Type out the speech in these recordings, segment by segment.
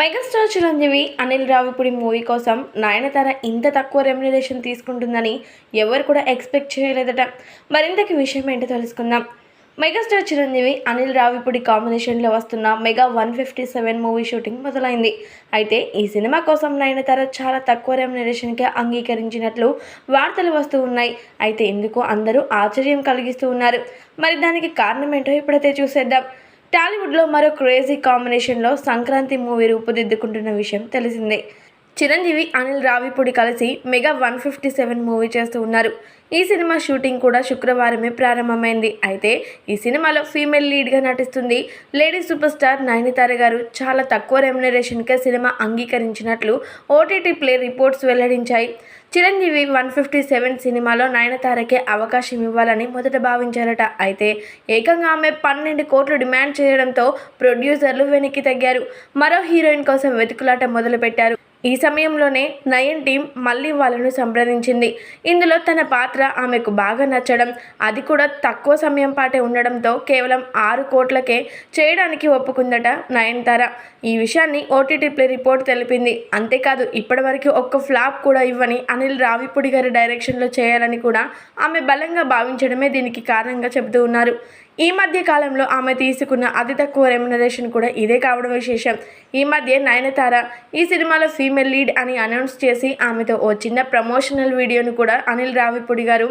Megastar Chiranjeevi Anil Ravipudi movie కోసం నయనతార ఇంత తక్కువ రెమ్యునరేషన్ తీసుకుంటుందని ఎవరు కూడా ఎక్స్పెక్ట్ చేయలేదట. మరింతకి విషయం ఏంటో తెలుసుకుందాం. మెగాస్టార్ చిరంజీవి అనిల్ రావిపూడి కాంబినేషన్లో వస్తున్న mega one fifty seven movie shooting మొదలైంది. అయితే ఈ సినిమా కోసం నయనతార చాలా తక్కువ రెమ్యునరేషన్కే అంగీకరించినట్లు వార్తలు వస్తూ ఉన్నాయి. అయితే ఇందుకు అందరూ ఆశ్చర్యం కలిగిస్తూ ఉన్నారు? మరి దానికి కారణం ఏంటో ఇప్పుడైతే చూసేద్దాం. టాలీవుడ్లో మరో క్రేజీ కాంబినేషన్లో సంక్రాంతి మూవీ రూపుదిద్దుకుంటున్న విషయం తెలిసిందే. చిరంజీవి అనిల్ రావిపూడి కలిసి mega one fifty seven movie చేస్తూ ఉన్నారు. ఈ సినిమా షూటింగ్ కూడా శుక్రవారమే ప్రారంభమైంది. అయితే ఈ సినిమాలో ఫీమేల్ లీడ్గా నటిస్తుంది లేడీ సూపర్ స్టార్ నయనితార గారు. చాలా తక్కువ రెమ్యునరేషన్కే సినిమా అంగీకరించినట్లు ఓటీటీ ప్లే రిపోర్ట్స్ వెల్లడించాయి. చిరంజీవి వన్ ఫిఫ్టీ సెవెన్ సినిమాలో నయనతారకే అవకాశం ఇవ్వాలని మొదట భావించారట. అయితే ఏకంగా ఆమె పన్నెండు కోట్లు డిమాండ్ చేయడంతో ప్రొడ్యూసర్లు వెనక్కి తగ్గారు. మరో హీరోయిన్ కోసం వెతుకులాట మొదలుపెట్టారు. ఈ సమయంలోనే నయన్ టీం మళ్ళీ వాళ్ళను సంప్రదించింది. ఇందులో తన పాత్ర ఆమెకు బాగా నచ్చడం అది కూడా తక్కువ సమయం పాటే ఉండడంతో కేవలం ఆరు కోట్లకే చేయడానికి ఒప్పుకుందట నయనతార. ఈ విషయాన్ని ఓటీటీ ప్లే రిపోర్ట్ తెలిపింది. అంతేకాదు ఇప్పటివరకు ఒక్క ఫ్లాప్ కూడా ఇవ్వని అనిల్ రావిపూడి గారి డైరెక్షన్లో చేయాలని కూడా ఆమె బలంగా భావించడమే దీనికి కారణంగా చెబుతూ ఉన్నారు. ఈ మధ్య కాలంలో ఆమె తీసుకున్న అతి తక్కువ రెమ్యునరేషన్ కూడా ఇదే కావడం విశేషం. ఈ మధ్య నయనతార ఈ సినిమాలో ఫీమేల్ లీడ్ అని అనౌన్స్ చేసి ఆమెతో ఓ చిన్న ప్రమోషనల్ వీడియోను కూడా అనిల్ రావిపూడి గారు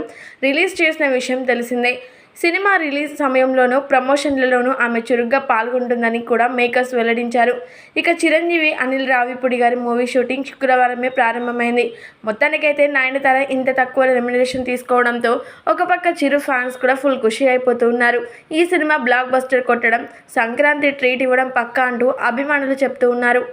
రిలీజ్ చేసిన విషయం తెలిసిందే. సినిమా రిలీజ్ సమయంలోనూ ప్రమోషన్లలోనూ ఆమె చురుగ్గా పాల్గొంటుందని కూడా మేకర్స్ వెల్లడించారు. ఇక చిరంజీవి అనిల్ రావిపూడి గారి మూవీ షూటింగ్ శుక్రవారమే ప్రారంభమైంది. మొత్తానికైతే నాయనతార ఇంత తక్కువ రెమ్యునరేషన్ తీసుకోవడంతో ఒక పక్క చిరు ఫ్యాన్స్ కూడా ఫుల్ ఖుషి అయిపోతూ ఉన్నారు. ఈ సినిమా బ్లాక్ బస్టర్ కొట్టడం సంక్రాంతి ట్రీట్ ఇవ్వడం పక్కా అంటూ అభిమానులు చెప్తూ ఉన్నారు.